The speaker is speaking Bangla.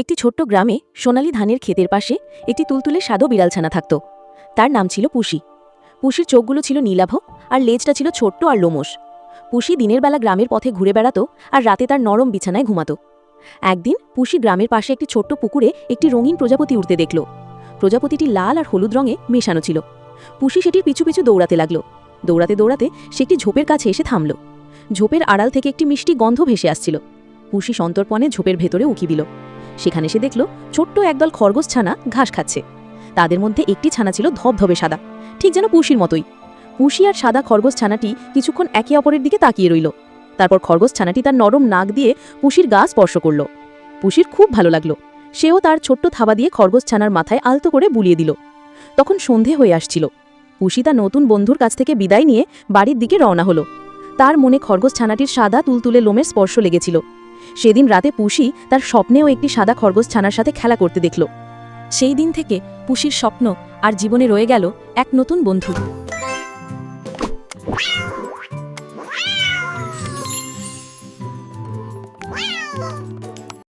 একটি ছোট্ট গ্রামে সোনালী ধানের ক্ষেতের পাশে একটি তুলতুলে সাদো বিড়ালছানা থাকত। তার নাম ছিল পুষি। পুষির চোখগুলো ছিল নীলাভ আর লেজটা ছিল ছোট্ট আর লোমস পুষি দিনের বেলা গ্রামের পথে ঘুরে বেড়াতো আর রাতে তার নরম বিছানায় ঘুমাতো। একদিন পুষি গ্রামের পাশে একটি ছোট্ট পুকুরে একটি রঙিন প্রজাপতি উঠতে দেখল। প্রজাপতিটি লাল আর হলুদ রঙে মেশানো ছিল। পুষি সেটির পিছু পিছু দৌড়াতে লাগল। দৌড়াতে দৌড়াতে সে একটি ঝোপের কাছে এসে থামল। ঝোপের আড়াল থেকে একটি মিষ্টি গন্ধ ভেসে আসছিল। পুষি সন্তর্পণে ঝোপের ভেতরে উকি দিল। সেখানে সে দেখল ছোট্ট একদল খরগোশ ছানা ঘাস খাচ্ছে। তাদের মধ্যে একটি ছানা ছিল ধবধবে সাদা, ঠিক যেন পুষির মতোই। পুষি আর সাদা খরগোশ ছানাটি কিছুক্ষণ একে অপরের দিকে তাকিয়ে রইল। তারপর খরগোশ ছানাটি তার নরম নাক দিয়ে পুষির গা স্পর্শ করল। পুষির খুব ভালো লাগল। সেও তার ছোট্ট থাবা দিয়ে খরগোশ ছানার মাথায় আলতো করে বুলিয়ে দিল। তখন সন্ধে হয়ে আসছিল। পুষি তার নতুন বন্ধুর কাছ থেকে বিদায় নিয়ে বাড়ির দিকে রওনা হলো। তার মনে খরগোশ ছানাটির সাদা তুলতুলে লোমের স্পর্শ লেগেছিল। সেদিন রাতে পুষি তার স্বপ্নেও একটি সাদা খরগোশ ছানার সাথে খেলা করতে দেখল। সেই দিন থেকে পুষির স্বপ্ন আর জীবনে রয়ে গেল এক নতুন বন্ধু।